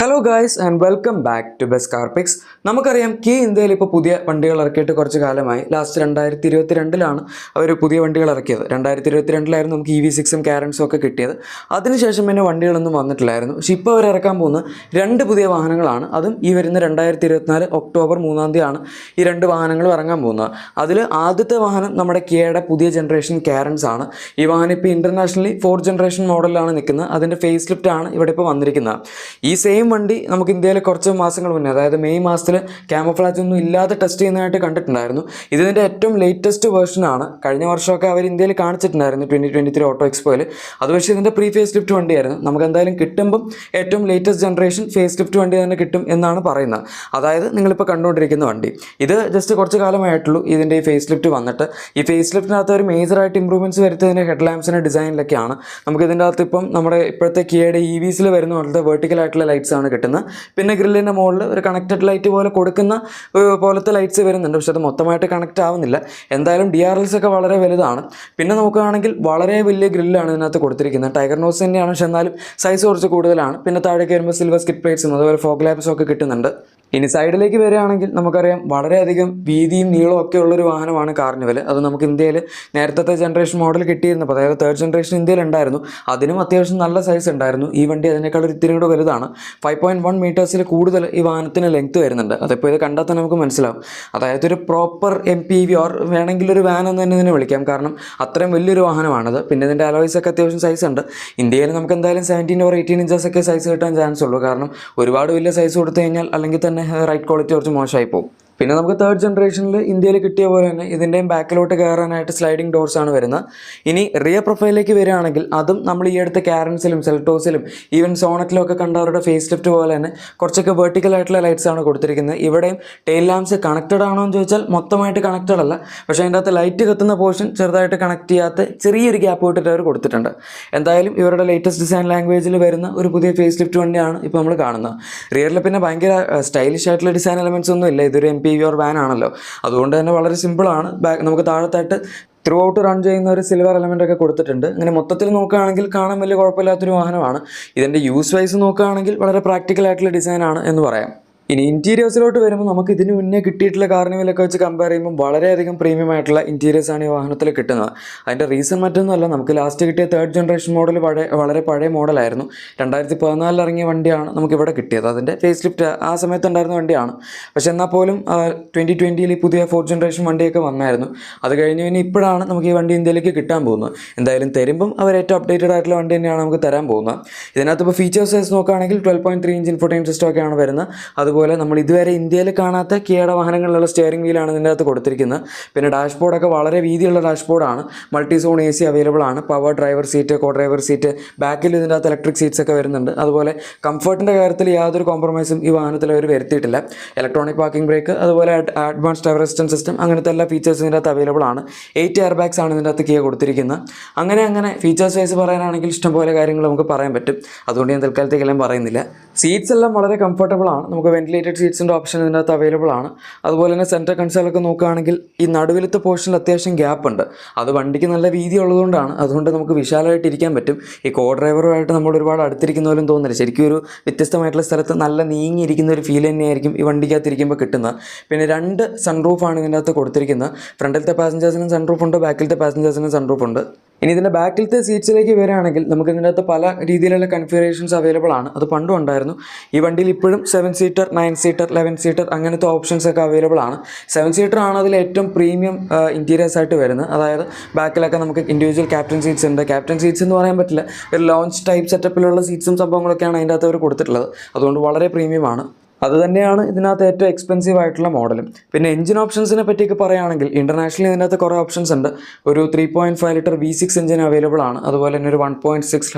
Hello guys and welcome back to best car picks നമുക്കറിയാം കി ഇന്ത്യയിൽ ഇപ്പോൾ പുതിയ വണ്ടികൾ ഇറക്കിയിട്ട് കുറച്ച് കാലമായി. ലാസ്റ്റ് രണ്ടായിരത്തി ഇരുപത്തി രണ്ടിലാണ് അവർ പുതിയ വണ്ടികൾ ഇറക്കിയത്. രണ്ടായിരത്തി ഇരുപത്തി രണ്ടിലായിരുന്നു നമുക്ക് ഇ വി സിക്സും കാരൻസും ഒക്കെ കിട്ടിയത്. അതിനുശേഷം പിന്നെ വണ്ടികളൊന്നും വന്നിട്ടില്ലായിരുന്നു. പക്ഷേ ഇപ്പോൾ അവർ ഇറക്കാൻ പോകുന്ന രണ്ട് പുതിയ വാഹനങ്ങളാണ്. അതും ഈ വരുന്ന രണ്ടായിരത്തി ഇരുപത്തിനാല് ഒക്ടോബർ മൂന്നാം തീയതിയാണ് ഈ രണ്ട് വാഹനങ്ങൾ ഇറങ്ങാൻ പോകുന്നത്. അതിൽ ആദ്യത്തെ വാഹനം നമ്മുടെ കിയയുടെ പുതിയ ജനറേഷൻ കാരൻസ് ആണ്. ഈ വാഹനം ഇപ്പോൾ ഇന്റർനാഷണലി ഫോർത്ത് ജനറേഷൻ മോഡലിലാണ് നിൽക്കുന്നത്. അതിന്റെ ഫേസ് ലിഫ്റ്റ് ആണ് ഇവിടെ ഇപ്പോൾ വന്നിരിക്കുന്നത്. ഈ സെയിം വണ്ടി നമുക്ക് ഇന്ത്യയിൽ കുറച്ച് മാസങ്ങൾ മുന്നേ അതായത് മെയ് മാസത്തിൽ ക്യാമഫ്ലാജ് ഒന്നും ഇല്ലാതെ ടെസ്റ്റ് ചെയ്യുന്നതായിട്ട് കണ്ടിട്ടുണ്ടായിരുന്നു. ഇതിന്റെ ഏറ്റവും ലേറ്റസ്റ്റ് വേർഷനാണ് കഴിഞ്ഞ വർഷമൊക്കെ അവർ ഇന്ത്യയിൽ കാണിച്ചിട്ടുണ്ടായിരുന്നു ട്വന്റി ട്വന്റി ത്രീ ഓട്ടോ എക്സ്പോയിൽ അത് പക്ഷേ ഇതിന്റെ പ്രീ ഫേസ് ലിഫ്റ്റ് വണ്ടിയായിരുന്നു. നമുക്ക് എന്തായാലും കിട്ടുമ്പം ഏറ്റവും ലേറ്റസ്റ്റ് ജനറേഷൻ ഫേസ് ലിഫ്റ്റ് വണ്ടി തന്നെ കിട്ടും എന്നാണ് പറയുന്നത്. അതായത് നിങ്ങളിപ്പോൾ കണ്ടുകൊണ്ടിരിക്കുന്ന വണ്ടി. ഇത് ജസ്റ്റ് കുറച്ച് കാലമായിട്ടുള്ളൂ ഇതിന്റെ ഈ ഫേസ് ലിഫ്റ്റ് വന്നിട്ട്. ഈ ഫേസ് ലിഫ്റ്റിനകത്ത് ഒരു മേജറായിട്ട് ഇമ്പ്രൂവ്മെന്റ്സ് വരുത്തിയതിന്റെ ഹെഡ് ലാമ്പ്സിന്റെ ഡിസൈനിലൊക്കെയാണ് നമുക്ക് ഇതിന്റെ അകത്ത് ഇപ്പം നമ്മുടെ ഇപ്പോഴത്തെ കിയയുടെ ഇ വിസിൽ വരുന്ന പോലത്തെ വെർട്ടിക്കൽ ആയിട്ടുള്ള ലൈറ്റ്സ് ആണ് കിട്ടുന്നത്. പിന്നെ ഗ്രില്ലിന്റെ മുകളിൽ ഒരു കണക്റ്റഡ് ലൈറ്റ് പോലെ കൊടുക്കുന്ന പോലത്തെ ലൈറ്റ്സ് വരുന്നുണ്ട്. പക്ഷെ അത് മൊത്തമായിട്ട് കണക്റ്റ് ആവുന്നില്ല. എന്തായാലും ഡി ആർ ഒക്കെ വളരെ വലുതാണ്. പിന്നെ നോക്കുകയാണെങ്കിൽ വളരെ വലിയ ഗ്രില്ലാണ് ഇതിനകത്ത് കൊടുത്തിരിക്കുന്നത്. ടൈഗർ നോസ് തന്നെയാണ്. പക്ഷെ എന്നാലും സൈസ് കുറച്ച് കൂടുതലാണ്. പിന്നെ താഴേക്ക് വരുമ്പോൾ സിൽവർ സ്കിറ്റ് പ്ലേറ്റ്സും അതുപോലെ ഫോഗ് ലാബ്സും ഒക്കെ കിട്ടുന്നുണ്ട്. ഇനി സൈഡിലേക്ക് വരികയാണെങ്കിൽ നമുക്കറിയാം വളരെയധികം വീതിയും നീളവും ഒക്കെ ഉള്ളൊരു വാഹനമാണ് കാർണിവൽ അത് നമുക്ക് ഇന്ത്യയിൽ നേരത്തെ ജനറേഷൻ മോഡൽ കിട്ടിയിരുന്നപ്പോൾ അതായത് തേർഡ് ജനറേഷൻ ഇന്ത്യയിൽ ഉണ്ടായിരുന്നു. അതിനും അത്യാവശ്യം നല്ല സൈസ് ഉണ്ടായിരുന്നു. ഈ വണ്ടി അതിനേക്കാൾ ഒരു ഇത്തിരി കൂടെ വലുതാണ്. ഫൈവ് പോയിന്റ് വൺ മീറ്റേഴ്സിൽ കൂടുതൽ ഈ വാഹനത്തിന് ലെങ്ത് വരുന്നുണ്ട്. അതിപ്പോൾ ഇത് കണ്ടാൽ തന്നെ നമുക്ക് മനസ്സിലാവും. അതായത് ഒരു proper M P V or വേണമെങ്കിൽ ഒരു വാൻ എന്ന് തന്നെ ഇതിനെ വിളിക്കാം. കാരണം അത്രയും വലിയൊരു വാഹനമാണത്. പിന്നെ ഇതിന്റെ അലോയ്സ് ഒക്കെ അത്യാവശ്യം സൈസ് ഉണ്ട്. ഇന്ത്യയിൽ നമുക്ക് എന്തായാലും സെവന്റീൻ ഓർ എയ്റ്റീൻ ഇഞ്ചസ് ഒക്കെ സൈസ് കിട്ടാൻ ചാൻസ് ഉള്ളൂ. കാരണം ഒരുപാട് വലിയ സൈസ് കൊടുത്തു കഴിഞ്ഞാൽ അല്ലെങ്കിൽ തന്നെ റൈറ്റ് ക്വാളിറ്റി കുറച്ച് മോശമായി പോകും പിന്നെ നമുക്ക് തേർഡ് ജനറേഷനിൽ ഇന്ത്യയിൽ കിട്ടിയ പോലെ തന്നെ ഇതിന്റെയും ബാക്കിലോട്ട് കയറാനായിട്ട് സ്ലൈഡിംഗ് ഡോർസ് ആണ് വരുന്നത്. ഇനി റിയർ പ്രൊഫൈലിലേക്ക് വരികയാണെങ്കിൽ അതും നമ്മൾ ഈ അടുത്ത കാരൻസിലും സെൽട്ടോസിലും ഈവൻ സോണറ്റിലും ഒക്കെ കണ്ടവരുടെ ഫേസ് ലിഫ്റ്റ് പോലെ തന്നെ കുറച്ചൊക്കെ വെർട്ടിക്കൽ ആയിട്ടുള്ള ലൈറ്റ്സ് ആണ് കൊടുത്തിരിക്കുന്നത്. ഇവിടെയും ടെയിൽ ലാംപ്സ് കണക്റ്റഡ് ആണോ എന്ന് ചോദിച്ചാൽ മൊത്തമായിട്ട് കണക്റ്റഡ് അല്ല. പക്ഷേ അതിന്റെ അകത്ത് ലൈറ്റ് കത്തുന്ന പോർഷൻ ചെറുതായിട്ട് കണക്ട് ചെയ്യാത്ത ചെറിയൊരു ഗ്യാപ്പ് വിട്ടിട്ട് അവർ കൊടുത്തിട്ടുണ്ട്. എന്തായാലും ഇവരുടെ ലേറ്റസ്റ്റ് ഡിസൈൻ ലാംഗ്വേജിൽ വരുന്ന ഒരു പുതിയ ഫേസ് ലിഫ്റ്റ് വണ്ടിയാണ് ഇപ്പോൾ നമ്മൾ കാണുന്നത്. റിയറിൽ പിന്നെ ഭയങ്കര സ്റ്റൈലിഷ് ആയിട്ടുള്ള ഡിസൈൻ എലമെന്റ്സ് ഒന്നും ഇല്ല. ഇതൊരു എം ഓർ വാൻ ആണല്ലോ. അതുകൊണ്ട് തന്നെ വളരെ സിമ്പിളാണ് ബാക്ക് നമുക്ക് താഴത്തായിട്ട് ത്രൂ ഔട്ട് റൺ ചെയ്യുന്ന ഒരു സിൽവർ എലമെന്റ് ഒക്കെ കൊടുത്തിട്ടുണ്ട്. അങ്ങനെ മൊത്തത്തിൽ നോക്കുകയാണെങ്കിൽ കാണാൻ വലിയ കുഴപ്പമില്ലാത്തൊരു വാഹനമാണ്. ഇതിന്റെ യൂസ് വൈസ് നോക്കുകയാണെങ്കിൽ വളരെ പ്രാക്ടിക്കൽ ആയിട്ടുള്ള ഡിസൈനാണ് എന്ന് പറയാം. ഇനി ഇന്റീരിയേഴ്സിലോട്ട് വരുമ്പോൾ നമുക്ക് ഇതിന് മുന്നേ കിട്ടിയിട്ടുള്ള കാർണിവലൊക്കെ വെച്ച് കമ്പയർ ചെയ്യുമ്പോൾ വളരെയധികം പ്രീമിയം ആയിട്ടുള്ള ഇന്റീരിയേഴ്സ് ആണ് ഈ വാഹനത്തിൽ കിട്ടുന്നത്. അതിന്റെ റീസൺ മറ്റൊന്നുമല്ല നമുക്ക് ലാസ്റ്റ് കിട്ടിയ തേർഡ് ജനറേഷൻ മോഡൽ വളരെ പഴയ മോഡലായിരുന്നു രണ്ടായിരത്തി പതിനാലിൽ ഇറങ്ങിയ വണ്ടിയാണ് നമുക്കിവിടെ കിട്ടിയത്. അതിന്റെ ഫേസ് ലിഫ്റ്റ് ആ സമയത്ത് ഉണ്ടായിരുന്ന വണ്ടിയാണ്. പക്ഷേ എന്നാൽ പോലും ട്വന്റി ട്വന്റിയിൽ ഈ പുതിയ ഫോർത്ത് ജനറേഷൻ വണ്ടിയൊക്കെ വന്നായിരുന്നു. അത് കഴിഞ്ഞ് പിന്നെ ഇപ്പോഴാണ് നമുക്ക് ഈ വണ്ടി ഇന്ത്യയിലേക്ക് കിട്ടാൻ പോകുന്നത്. എന്തായാലും തരുമ്പം അവർ ഏറ്റവും അപ്ഡേറ്റഡ് ആയിട്ടുള്ള വണ്ടി തന്നെയാണ് നമുക്ക് തരാൻ പോകുന്നത്. ഇതിനകത്ത് ഇപ്പോൾ ഫീച്ചേഴ്സ് നോക്കുകയാണെങ്കിൽ twelve point three inch infotainment system ഒക്കെയാണ് വരുന്നത്. അതുപോലെ നമ്മൾ ഇതുവരെ ഇന്ത്യയിൽ കാണാത്ത കിയയുടെ വാഹനങ്ങളിലുള്ള സ്റ്റിയറിംഗ് വീലാണ് ഇതിന്റെ അകത്ത് കൊടുത്തിരിക്കുന്നത്. പിന്നെ ഡാഷ്ബോർഡൊക്കെ വളരെ വീതിയുള്ള ഡാഷ്ബോർഡാണ് multi zone A C available ആണ്. Power driver seat co driver seat ബാക്കിൽ ഇതിന്റെ അകത്ത് ഇലക്ട്രിക് സീറ്റ്സ് ഒക്കെ വരുന്നുണ്ട്. അതുപോലെ കംഫർട്ടിന്റെ കാര്യത്തിൽ യാതൊരു കോംപ്രമൈസും ഈ വാഹനത്തിൽ അവർ വരുത്തിയിട്ടില്ല. ഇലക്ട്രോണിക് പാർക്കിംഗ് ബ്രേക്ക് അതുപോലെ അഡ്വാൻസ് ഡ്രൈവർ അസിസ്റ്റൻസ് സിസ്റ്റം അങ്ങനത്തെ എല്ലാ ഫീച്ചേഴ്സും ഇതിന്റെ അകത്ത് അവൈലബിൾ ആണ്. എയ്റ്റ് എയർ ബാഗ്സ് ആണ് ഇതിന്റെ അകത്ത് കിയ കൊടുത്തിരിക്കുന്നത്. അങ്ങനെ അങ്ങനെ ഫീച്ചേഴ്സ് വൈസ് പറയാനാണെങ്കിൽ ഇഷ്ടംപോലെ കാര്യങ്ങൾ നമുക്ക് പറയാൻ പറ്റും. അതുകൊണ്ട് ഞാൻ തൽക്കാലത്തേക്കെല്ലാം പറയുന്നില്ല. സീറ്റ്സ് എല്ലാം വളരെ കംഫർട്ടബിൾ ആണ്. നമുക്ക് വെന്റിലേറ്റഡ് സീറ്റ്സിന്റെ ഓപ്ഷൻ ഇതിനകത്ത് അവൈലബിൾ ആണ്. അതുപോലെ തന്നെ സെന്റർ കൺസോളൊക്കെ നോക്കുകയാണെങ്കിൽ ഈ നടുവിലത്തെ പോർഷനിൽ അത്യാവശ്യം ഗ്യാപ്പ് ഉണ്ട്. അത് വണ്ടിക്ക് നല്ല വീതി ഉള്ളതുകൊണ്ടാണ്. അതുകൊണ്ട് നമുക്ക് വിശാലമായിട്ട് ഇരിക്കാൻ പറ്റും. ഈ കോ ഡ്രൈവറുമായിട്ട് നമ്മൾ ഒരുപാട് അടുത്തിരിക്കുന്ന പോലും തോന്നില്ല ശരിക്കും ഒരു വ്യത്യസ്തമായിട്ടുള്ള സ്ഥലത്ത് നല്ല നീങ്ങിയിരിക്കുന്ന ഒരു ഫീൽ തന്നെയായിരിക്കും ഈ വണ്ടിക്കകത്ത് ഇരിക്കുമ്പോൾ കിട്ടുന്നത്. പിന്നെ രണ്ട് സൺറൂഫാണ് ഇതിന്റെ അകത്ത് കൊടുത്തിരിക്കുന്നത്. ഫ്രണ്ടിലത്തെ പാസഞ്ചേഴ്സിനും സൺറൂഫ് ഉണ്ട് ബാക്കിലത്തെ പാസഞ്ചേഴ്സിനും സൺറൂഫ് ഉണ്ട്. ഇനി ഇതിന്റെ ബാക്കിലത്തെ സീറ്റ്സിലേക്ക് വരികയാണെങ്കിൽ നമുക്ക് ഇതിന്റെ അകത്ത് പല രീതിയിലുള്ള കൺഫിഗറേഷൻസ് അവൈലബിൾ ആണ്. അത് പണ്ടും ഉണ്ടായിരുന്നു. ഈ വണ്ടിയിൽ ഇപ്പോഴും seven seater nine seater eleven seater അങ്ങനത്തെ ഓപ്ഷൻസ് ഒക്കെ അവൈലബിൾ ആണ്. സെവൻ സീറ്റർ ആണ് അതിൽ ഏറ്റവും പ്രീമിയം ഇന്റീരിയേഴ്സ് ആയിട്ട് വരുന്നത്. അതായത് ബാക്കിലൊക്കെ നമുക്ക് ഇൻഡിവിജ്വൽ ക്യാപ്റ്റൻ സീറ്റ്സ് ഉണ്ട്. ക്യാപ്റ്റൻ സീറ്റ്സ് എന്ന് പറയാൻ പറ്റില്ല. ഒരു ലോഞ്ച് ടൈപ്പ് സെറ്റപ്പിലുള്ള സീറ്റ്സും സംഭവങ്ങളൊക്കെയാണ് അതിന്റെ അകത്ത് അവർ കൊടുത്തിട്ടുള്ളത്. അതുകൊണ്ട് വളരെ പ്രീമിയമാണ് അത് തന്നെയാണ് ഇതിനകത്ത് ഏറ്റവും എക്സ്പെൻസീവ് ആയിട്ടുള്ള മോഡലും പിന്നെ എഞ്ചിൻ ഓപ്ഷൻസിനെ പറ്റിയൊക്കെ പറയുകയാണെങ്കിൽ ഇന്റർനാഷണലി ഇതിനകത്ത് കുറേ ഓപ്ഷൻസ് ഉണ്ട്. ഒരു three point five litre V six engine available ആണ്. അതുപോലെ തന്നെ ഒരു one point six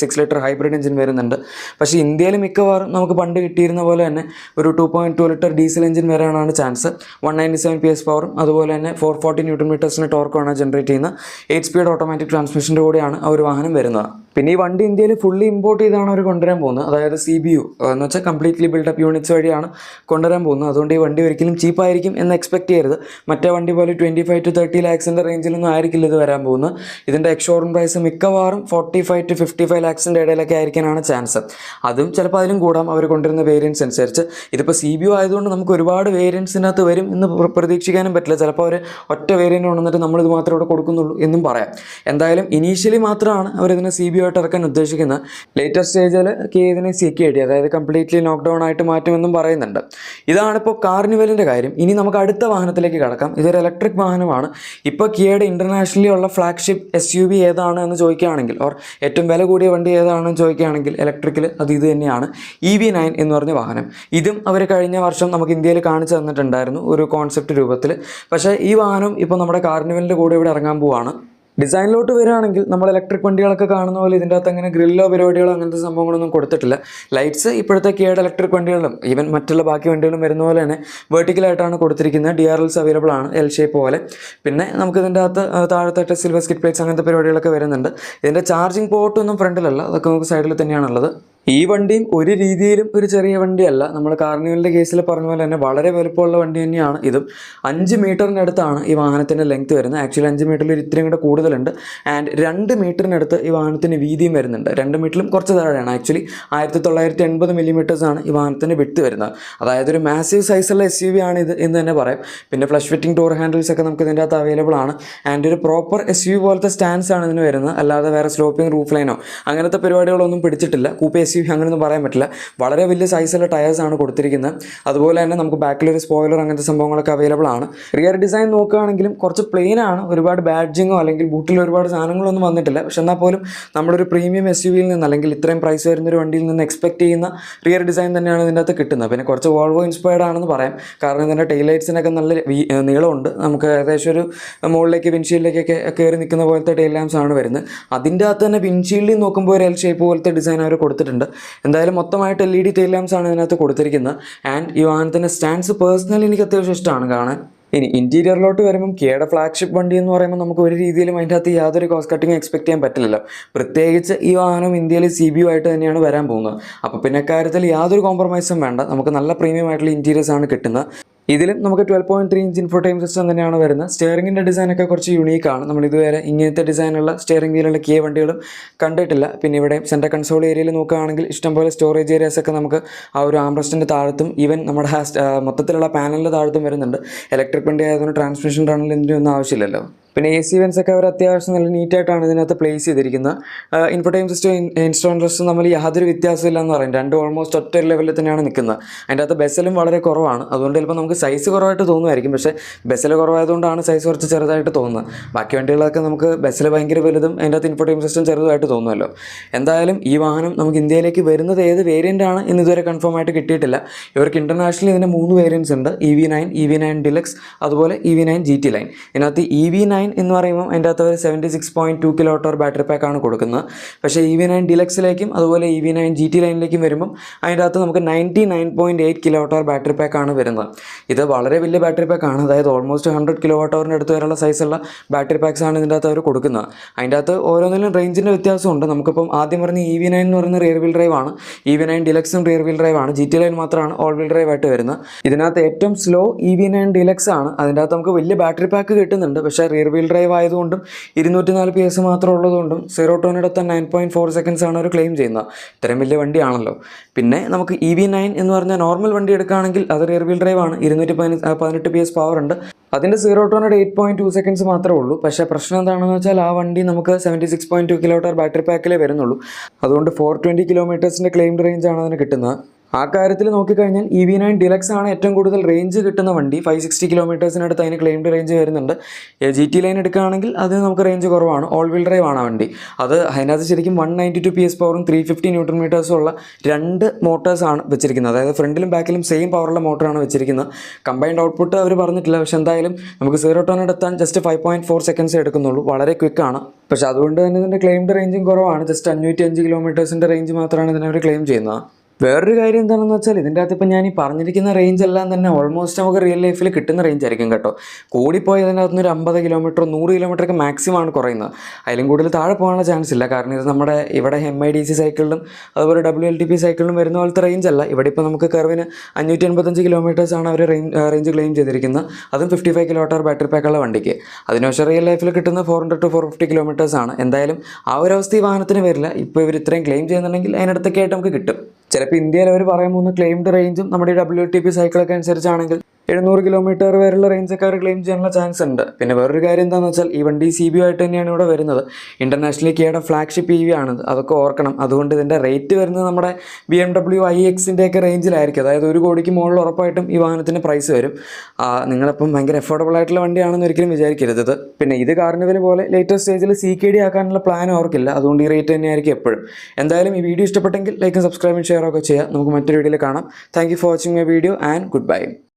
six litre hybrid engine വരുന്നുണ്ട്. പക്ഷേ ഇന്ത്യയിൽ മിക്കവാറും നമുക്ക് പണ്ട് കിട്ടിയിരുന്ന പോലെ തന്നെ ഒരു two point two litre diesel engine വരാനാണ് chance one ninety seven P S പവറും അതുപോലെ തന്നെ ഫോർ ഫോർട്ടി ന്യൂട്ടൺ മീറ്റേഴ്സിന് ടോർക്കാണ് ജനറേറ്റ് ചെയ്യുന്ന എയ്റ്റ് സ്പീഡ് ഓട്ടോമാറ്റിക് ട്രാൻസ്മിഷന്റെ കൂടെയാണ് ആ ഒരു വാഹനം വരുന്നത്. പിന്നെ ഈ വണ്ടി ഇന്ത്യയിൽ ഫുള്ളി ഇമ്പോർട്ട് ചെയ്താണ് അവർ കൊണ്ടുവരാൻ പോകുന്നത്. അതായത് സി ബി യു എന്ന് വെച്ചാൽ കംപ്ലീറ്റ്ലി ബിൽഡപ്പ് യൂണിറ്റ് യൂണിറ്റ്സ് വഴിയാണ് കൊണ്ടുവരാൻ പോകുന്നത്. അതുകൊണ്ട് ഈ വണ്ടി ഒരിക്കലും ചീപ്പായിരിക്കും എന്ന് എക്സ്പെക്ട് ചെയ്യരുത്. മറ്റേ വണ്ടി പോലെ ട്വന്റി ഫൈവ് ടു തേർട്ടി ലാക്സിന്റെ റേഞ്ചിലൊന്നും ആയിരിക്കില്ല ഇത് വരാൻ പോകുന്നത്. ഇതിന്റെ എക്സ്ഷോറൂം പ്രൈസ് മിക്കവാറും forty five to fifty five ലാക്സിന്റെ ഇടയിലൊക്കെ ആയിരിക്കാനാണ് ചാൻസ് അതും ചിലപ്പോൾ അതിലും കൂടാം അവർ കൊണ്ടുവരുന്ന വേരിയൻസ് അനുസരിച്ച്. ഇതിപ്പോൾ സി ബി ഒ ആയതുകൊണ്ട് നമുക്ക് ഒരുപാട് വേരിയൻസിനകത്ത് വരും എന്ന് പ്ര- പ്രതീക്ഷിക്കാനും പറ്റില്ല. ചിലപ്പോൾ അവർ ഒറ്റ വേരിയന്റ് ഉണ്ടെന്നിട്ട് നമ്മളിത് മാത്രമേ ഇവിടെ കൊടുക്കുന്നുള്ളൂ എന്നും പറയാം. എന്തായാലും ഇനീഷ്യലി മാത്രമാണ് അവർ ഇതിനെ സി ബി ഒ ആയിട്ട് ഇറക്കാൻ ഉദ്ദേശിക്കുന്നത്. ലേറ്റസ്റ്റ് സ്റ്റേജിൽ ഇതിനെ സി കെ ഡി അതായത് കംപ്ലീറ്റ്ലി ലോക്ക്ഡൗൺ ആയിട്ട് മാറ്റുമെന്നും പറയുന്നുണ്ട്. ഇതാണിപ്പോൾ കാർണിവലിന്റെ കാര്യം. ഇനി നമുക്ക് അടുത്ത വാഹനത്തിലേക്ക് കടക്കാം. ഇതൊരു ഇലക്ട്രിക് വാഹനമാണ്. ഇപ്പോൾ കിയയുടെ ഇന്റർനാഷണലി ഉള്ള ഫ്ലാഗ്ഷിപ്പ് എസ് യു വി ഏതാണ് എന്ന് ചോദിക്കുകയാണെങ്കിൽ ഓർ ഏറ്റവും വില കൂടിയ വണ്ടി ഏതാണെന്ന് ചോദിക്കുകയാണെങ്കിൽ ഇലക്ട്രിക്കിൽ അത് ഇത് തന്നെയാണ്. ഇ വി നയൻ എന്ന് പറഞ്ഞ വാഹനം. ഇതും അവർ കഴിഞ്ഞ വർഷം നമുക്ക് ഇന്ത്യയിൽ കാണിച്ചു തന്നിട്ടുണ്ടായിരുന്നു ഒരു കോൺസെപ്റ്റ് രൂപത്തിൽ. പക്ഷേ ഈ വാഹനം ഇപ്പോൾ നമ്മുടെ കാർണിവലിന്റെ കൂടെ ഇവിടെ ഇറങ്ങാൻ പോവാണ്. ഡിസൈനിലോട്ട് വരികയാണെങ്കിൽ നമ്മൾ ഇലക്ട്രിക് വണ്ടികളൊക്കെ കാണുന്ന പോലെ ഇതിന്റെ അകത്ത് അങ്ങനെ ഗ്രില്ലോ പരിപാടികളോ അങ്ങനത്തെ സംഭവങ്ങളൊന്നും കൊടുത്തിട്ടില്ല. ലൈറ്റ്സ് ഇപ്പോഴത്തെ കിയയുടെ ഇലക്ട്രിക് വണ്ടികളിലും ഈവൻ മറ്റുള്ള ബാക്കി വണ്ടികളും വരുന്ന പോലെ തന്നെ വെർട്ടിക്കലായിട്ടാണ് കൊടുത്തിരിക്കുന്നത്. ഡി ആർ എൽസ് അവൈലബിൾ ആണ് എൽ ഷേപ്പ് പോലെ. പിന്നെ നമുക്ക് ഇതിന്റെ അകത്ത് ആ, താഴത്തെ സിൽവർ സ്കിറ്റ് പ്ലേറ്റ്സ് അങ്ങനത്തെ പരിപാടികളൊക്കെ വരുന്നുണ്ട്. ഇതിന്റെ ചാർജിങ് പോർട്ടൊന്നും ഫ്രണ്ടിലല്ല അതൊക്കെ നമുക്ക് സൈഡിൽ തന്നെയാണുള്ളത്. ഈ വണ്ടിയും ഒരു രീതിയിലും ഒരു ചെറിയ വണ്ടിയല്ല. നമ്മൾ കാർണിവലിന്റെ കേസിൽ പറഞ്ഞ പോലെ തന്നെ വളരെ വലുപ്പമുള്ള വണ്ടി തന്നെയാണ് ഇതും. അഞ്ച് മീറ്ററിനടുത്താണ് ഈ വാഹനത്തിന്റെ ലെങ്ത് വരുന്നത്. ആക്ച്വലി അഞ്ച് മീറ്ററിൽ ഒരു ഇത്രയും കൂടെ കൂടുതലുണ്ട്. ആൻഡ് രണ്ട് മീറ്ററിനടുത്ത് ഈ വാഹനത്തിന് വീതിയും വരുന്നുണ്ട്. രണ്ട് മീറ്ററിലും കുറച്ച് താഴെയാണ്. ആക്ച്വലി ആയിരത്തി തൊള്ളായിരത്തി എൺപത് മില്ലിമീറ്റേഴ്സാണ് ഈ വാഹനത്തിന്റെ വിട്ട് വരുന്നത്. അതായത് ഒരു മാസീവ് സൈസുള്ള എസ് യു വി ആണ് ഇത് എന്ന് തന്നെ പറയാം. പിന്നെ ഫ്ലഷ് ഫിറ്റിംഗ് ഡോർ ഹാൻഡിൽസ് ഒക്കെ നമുക്ക് ഇതിന്റെ അകത്ത് അവൈലബിൾ ആണ്. ആൻഡ് ഒരു പ്രോപ്പർ എസ് യു പോലത്തെ സ്റ്റാൻഡ്സ് ആണ് ഇതിന് വരുന്നത്. അല്ലാതെ വേറെ സ്ലോപ്പിംഗ് റൂഫ് ലൈനോ അങ്ങനത്തെ പരിപാടികളൊന്നും പിടിച്ചിട്ടില്ല. കൂപ്പ് എസ് യു വി അങ്ങനെയൊന്നും പറയാൻ പറ്റില്ല. വളരെ വലിയ സൈസുള്ള ടയേഴ്സ് ആണ് കൊടുത്തിരിക്കുന്നത്. അതുപോലെ തന്നെ നമുക്ക് ബാക്കിലൊരു സ്പോയിലർ അങ്ങനത്തെ സംഭവങ്ങളൊക്കെ അവൈലബിൾ ആണ്. റിയർ ഡിസൈൻ നോക്കുകയാണെങ്കിലും കുറച്ച് പ്ലെയിൻ ആണ്. ഒരുപാട് ബാഡ്ജിങ്ങോ അല്ലെങ്കിൽ ബൂട്ടിൽ ഒരുപാട് സാധനങ്ങളൊന്നും വന്നിട്ടില്ല. പക്ഷെ എന്നാൽ പോലും നമ്മളൊരു പ്രീമിയം എസ് യു വിയിൽ നിന്ന് അല്ലെങ്കിൽ ഇത്രയും പ്രൈസ് വരുന്ന ഒരു വണ്ടിയിൽ നിന്ന് എക്സ്പെക്ട് ചെയ്യുന്ന റിയർ ഡിസൈൻ തന്നെയാണ് ഇതിന്റെ അകത്ത് കിട്ടുന്നത്. പിന്നെ കുറച്ച് വോൾവോ ഇൻസ്പയർഡ് ആണെന്ന് പറയാം. കാരണം ഇതിന്റെ ടെയിൽ ലൈറ്റ്സിനൊക്കെ നല്ല നീളമുണ്ട്. നമുക്ക് ഏകദേശം ഒരു മുകളിലേക്ക് വിൻഷീൽഡിലേക്കൊക്കെ കയറി നിൽക്കുന്ന പോലത്തെ ടെയിൽ ലാംസ് ആണ് വരുന്നത്. അതിന്റെ അകത്ത് തന്നെ വിൻഷീൽഡിൽ നോക്കുമ്പോൾ ഒരു എൽ ഷേപ്പ് പോലത്തെ ഡിസൈൻ അവർ കൊടുത്തിട്ടുണ്ട്. എന്തായാലും മൊത്തമായിട്ട് L E D tail lamps ആണ് ഇതിനകത്ത് കൊടുത്തിരിക്കുന്നത്. ആൻഡ് ഈ വാഹനത്തിന്റെ സ്റ്റാൻഡ്സ് പേഴ്സണലി എനിക്ക് അത്യാവശ്യം ഇഷ്ടമാണ്. കാണാൻ ഇനി ഇന്റീരിയറിലോട്ട് വരുമ്പം കിയയുടെ ഫ്ലാഗ്ഷിപ്പ് വണ്ടി എന്ന് പറയുമ്പോൾ നമുക്ക് ഒരു രീതിയിലും അതിന്റെ അകത്ത് യാതൊരു കോസ്റ്റ് കട്ടിങ് എക്സ്പെക്ട് ചെയ്യാൻ പറ്റില്ലല്ലോ. പ്രത്യേകിച്ച് ഈ വാഹനം ഇന്ത്യയിൽ സി ബി ആയിട്ട് തന്നെയാണ് വരാൻ പോകുന്നത്. അപ്പോൾ പിന്നെ കാര്യത്തിൽ യാതൊരു കോംപ്രമൈസും വേണ്ട. നമുക്ക് നല്ല പ്രീമിയം ആയിട്ടുള്ള ഇന്റീരിയേഴ്സാണ് കിട്ടുന്നത്. ഇതിലും നമുക്ക് twelve point three inch infotainment system തന്നെയാണ് വരുന്നത്. സ്റ്റിയറിംഗിന്റെ ഡിസൈനൊക്കെ കുറച്ച് യുണീക്കാണ് നമ്മൾ ഇതുവരെ ഇങ്ങനത്തെ ഡിസൈനുള്ള സ്റ്റിയറിംഗ് വീലുള്ള കിയ വണ്ടികളും കണ്ടിട്ടില്ല. പിന്നെ ഇവിടെ സെന്റർ കൺസോൾ ഏരിയയിൽ നോക്കുകയാണെങ്കിൽ ഇഷ്ടംപോലെ സ്റ്റോറേജ് ഏരിയാസ് ഒക്കെ നമുക്ക് ആ ഒരു ആംബ്രസ്റ്റിന്റെ താഴത്തും ഈവൻ നമ്മുടെ മൊത്തത്തിലുള്ള പാനലിന്റെ താഴത്തും വരുന്നുണ്ട്. ഇലക്ട്രിക് വണ്ടി ആയതുകൊണ്ട് ട്രാൻസ്മിഷൻ ടണൽ ഇതിന്റെ ഒന്നും ആവശ്യമില്ലല്ലോ. പിന്നെ എ സി വെൻസ് ഒക്കെ അവർ അത്യാവശ്യം നല്ല നീറ്റായിട്ടാണ് ഇതിനകത്ത് പ്ലേസ് ചെയ്തിരിക്കുന്നത്. ഇൻഫർടൈം സിസ്റ്റം ഇൻസ്ട്രോൺട്രസും തമ്മിൽ യാതൊരു വ്യത്യാസമില്ല എന്ന് പറയും രണ്ടും ഓൾമോസ്റ്റ് ഒറ്റ ലെവലിൽ തന്നെയാണ് നിൽക്കുന്നത്. അതിന്റെ അകത്ത് ബസ്സിലും വളരെ കുറവാണ്. അതുകൊണ്ട് ചിലപ്പോൾ നമുക്ക് സൈസ് കുറവായിട്ട് തോന്നുമായിരിക്കും. പക്ഷേ ബസ്സിൽ കുറവായതുകൊണ്ടാണ് സൈസ് കുറച്ച് ചെറുതായിട്ട് തോന്നുന്നത്. ബാക്കി വണ്ടികളൊക്കെ നമുക്ക് ബസ്സിൽ ഭയങ്കര വലുതും അതിന്റെ അകത്ത് ഇൻഫർടൈം സിസ്റ്റം ചെറുതായിട്ട് തോന്നുമല്ലോ. എന്തായാലും ഈ വാഹനം നമുക്ക് ഇന്ത്യയിലേക്ക് വരുന്നത് ഏത് വേരിയന്റ് ആണ് എന്ന് ഇതുവരെ കൺഫേം ആയിട്ട് കിട്ടിയിട്ടില്ല. ഇവർക്ക് ഇന്റർനാഷണലി ഇതിന്റെ മൂന്ന് വേരിയൻസ് ഉണ്ട്. E V nine E V nine deluxe അതുപോലെ E V nine G T line ഇതിനകത്ത് ഇ വി നയൻ എന്ന് പറയുമ്പോൾ അതിന്റെ അകത്ത് ഒരു seventy six point two kilo Tor battery പാക്കാണ് കൊടുക്കുന്നത്. പക്ഷേ ഇ വി നയൻ ഡിലക്സിലേക്കും അതുപോലെ E V nine G T ലൈനിലേക്കും വരുമ്പം അതിന്റെ അകത്ത് നമുക്ക് ninety nine point eight kilo Tor battery പാക്കാണ് വരുന്നത്. ഇത് വളരെ വലിയ ബാറ്ററി പാക്കാണ് അതായത് ഓൾമോസ്റ്റ് ഹൺഡ്രഡ് കിലോ ടോറിന്റെ അടുത്ത് വരെയുള്ള സൈസുള്ള ബാറ്ററി പാക്സ് ആണ് ഇതിന്റെ അകത്ത് അവർ കൊടുക്കുന്നത്. അതിന്റെ അകത്ത് ഓരോന്നിലും റേഞ്ചിന്റെ വ്യത്യാസമുണ്ട്. നമുക്കിപ്പം ആദ്യം പറഞ്ഞ ഇ വി നയൻ എന്ന് പറയുന്ന റിയർ വീൽ ഡ്രൈവ് ആണ്. ഇ വി നയൻ ഡിലക്സും റിയർ വീൽ ഡ്രൈവ് ആണ്. ജി ടി ലൈൻ മാത്രമാണ് ഓൾ വീൽ ഡ്രൈവ് ആയിട്ട് വരുന്നത്. ഇതിനകത്ത് ഏറ്റവും slow E V nine deluxe ആണ്. അതിന്റെ അകത്ത് നമുക്ക് വലിയ ബാറ്ററി പാക്ക് കിട്ടുന്നുണ്ട്. പക്ഷേ റിയർ വീൽ ഡ്രൈവ് ആയതുകൊണ്ടും ഇരുന്നൂറ്റി നാല് പി എസ് മാത്രം ഉള്ളതുകൊണ്ടും സീറോ ടോണിടത്ത് നയൻ പോയിന്റ് ഫോർ സെക്കൻഡ്സ് ആണ് അവർ ക്ലെയിം ചെയ്യുന്നത്. ഇത്രയും വലിയ വണ്ടിയാണല്ലോ. പിന്നെ നമുക്ക് ഇ വി നയൻ എന്ന് പറഞ്ഞാൽ നോർമൽ വണ്ടി എടുക്കുകയാണെങ്കിൽ അത് റിയർ വീൽ ഡ്രൈവ് ആണ്. ഇരുന്നൂറ്റി പതിനെട്ട് പി എസ് പവർ ഉണ്ട്. അതിന്റെ സീറോ ടോണിയുടെ എയ്റ്റ് പോയിന്റ് ടു സെക്കൻഡ്സ് മാത്രമേ ഉള്ളൂ. പക്ഷേ പ്രശ്നം എന്താണെന്ന് വെച്ചാൽ ആ വണ്ടി നമുക്ക് seventy six point two kilometre battery പാക്കിലേ വരുന്നുള്ളൂ. അതുകൊണ്ട് ഫോർ ട്വന്റി കിലോമീറ്റേഴ്സിന്റെ ക്ലെയിംഡ് റേഞ്ചാണ് അതിന് കിട്ടുന്നത്. ആ കാര്യത്തിൽ നോക്കിക്കഴിഞ്ഞാൽ ഇ വി നയൻ ഡിലക്സ് ആണ് ഏറ്റവും കൂടുതൽ റേഞ്ച് കിട്ടുന്ന വണ്ടി. ഫൈവ് സിക്സ്റ്റി കിലോമീറ്റേഴ്സിനടുത്ത് അതിന് ക്ലെയിംഡ് റേഞ്ച് വരുന്നുണ്ട്. ജി ടി ലൈൻ എടുക്കുകയാണെങ്കിൽ അത് നമുക്ക് റേഞ്ച് കുറവാണ്. ഓൾ വീൽ ഡ്രൈവ് ആണ് വണ്ടി. അത് അതിനകത്ത് ശരിക്കും one ninety two P S പവറും ത്രീ ഫിഫ്റ്റി ന്യൂട്രൺ മീറ്റേഴ്സും ഉള്ള രണ്ട് മോട്ടേഴ്സാണ് വെച്ചിരിക്കുന്നത്. അതായത് ഫ്രണ്ടിലും ബാക്കിലും സെയിം പവറുള്ള മോട്ടറാണ് വെച്ചിരിക്കുന്നത്. കമ്പൈൻഡ് ഔട്ട്പുട്ട് അവർ പറഞ്ഞിട്ടില്ല. പക്ഷേ എന്തായാലും നമുക്ക് സീറോ ടോൺ എത്താൻ just five point four seconds എടുക്കുന്നുള്ളൂ. വളരെ ക്വിക്കാണ് പക്ഷേ അതുകൊണ്ട് തന്നെ ഇതിന്റെ ക്ലെയിംഡ് റേഞ്ചും കുറവാണ്. ജസ്റ്റ് അഞ്ഞൂറ്റി അഞ്ച് കിലോമീറ്റേഴ്സിന്റെ റേഞ്ച് മാത്രമാണ് ഇതിനവർ ക്ലെയിം ചെയ്യുന്നത്. വേറൊരു കാര്യം എന്താണെന്ന് വെച്ചാൽ ഇതിന്റെ അകത്ത് ഇപ്പം ഞാൻ ഈ പറഞ്ഞിരിക്കുന്ന റേഞ്ച് എല്ലാം തന്നെ ഓൾമോസ്റ്റ് നമുക്ക് റിയൽ ലൈഫിൽ കിട്ടുന്ന റേഞ്ച് ആയിരിക്കും കേട്ടോ. കൂടിപ്പോയി ഇതിന്റെ അകത്തുനിന്ന് ഒരു അമ്പത് കിലോമീറ്റർ നൂറ് കിലോമീറ്റർ ഒക്കെ മാക്സിമം ആണ് കുറയുന്നത്. അതിലും കൂടുതൽ താഴെ പോകാനുള്ള ചാൻസ് ഇല്ല. കാരണം ഇത് നമ്മുടെ ഇവിടെ എം ഐ ഡി സി സൈക്കിളിലും അതുപോലെ ഡബ്ല്യു എൽ ടി പി സൈക്കിളിലും വരുന്ന പോലത്തെ റേഞ്ച് അല്ല. ഇവിടെ ഇപ്പോൾ നമുക്ക് കർവിന് അഞ്ഞൂറ്റി എൺപത്തഞ്ച് കിലോമീറ്റേഴ്സാണ് അവർ റേഞ്ച് ക്ലെയിം ചെയ്തിരിക്കുന്നത്. അതും ഫിഫ്റ്റി ഫൈവ് കിലോമീറ്റർ ബാറ്ററി പാക്കുള്ള വണ്ടിക്ക്. അതിനുശേഷം റിയൽ ലൈഫിൽ കിട്ടുന്ന four hundred to four fifty kilometres ആണ്. എന്തായാലും ആ ഒരു അവസ്ഥ ഈ വാഹനത്തിന് വരില്ല. ഇപ്പോൾ ഇവർ ഇത്രയും ക്ലെയിം ചെയ്യുന്നുണ്ടെങ്കിൽ അതിനടുത്തൊക്കെ ആയിട്ട് നമുക്ക് കിട്ടും. ചിലപ്പോൾ ഇന്ത്യയിൽ അവർ പറയാൻ പോകുന്ന ക്ലെയിംഡ് റേഞ്ചും നമ്മുടെ ഡബ്ല്യു ടി പി സൈക്കിളൊക്കെ അനുസരിച്ചാണെങ്കിൽ എഴുന്നൂറ് കിലോമീറ്റർ വരെയുള്ള റേഞ്ചൊക്കെ ക്ലെയിം ചെയ്യാനുള്ള ചാൻസ് ഉണ്ട്. പിന്നെ വേറൊരു കാര്യം എന്താണെന്ന് വെച്ചാൽ ഈ വണ്ടി സി ബി ആയിട്ട് തന്നെയാണ് ഇവിടെ വരുന്നത്. ഇന്റർനാഷണലി കെയുടെ ഫ്ലാഗ്ഷിപ്പ് ഇ വി ആണ് അതൊക്കെ ഓർക്കണം. അതുകൊണ്ട് ഇതിന്റെ റേറ്റ് വരുന്നത് നമ്മുടെ ബി എം ഡബ്ല്യു ഐ എക്സിന്റെ ഒക്കെ റേഞ്ചിലായിരിക്കും അതായത് ഒരു കോടിക്ക് മുകളിൽ ഉറപ്പായിട്ടും ഈ വാഹനത്തിന്റെ പ്രൈസ് വരും. നിങ്ങളിപ്പം ഭയങ്കര എഫോർഡബിൾ ആയിട്ടുള്ള വണ്ടിയാണെന്ന് ഒരിക്കലും വിചാരിക്കരുത് ഇത്. പിന്നെ ഇത് കാർണിവൽ പോലെ ലേറ്റസ്റ്റ് സ്റ്റേജിൽ സി കെ ഡി ആക്കാനുള്ള പ്ലാൻ ഓർക്കില്ല. അതുകൊണ്ട് ഈ റേറ്റ് തന്നെയായിരിക്കും എപ്പോഴും. എന്തായാലും ഈ വീഡിയോ ഇഷ്ടപ്പെട്ടെങ്കിൽ ലൈക്കും സബ്സ്ക്രൈബും ഷെയറൊക്കെ ചെയ്യുക. നമുക്ക് മറ്റൊരു വീഡിയോയിൽ കാണാം. Thank for watching my video and good bye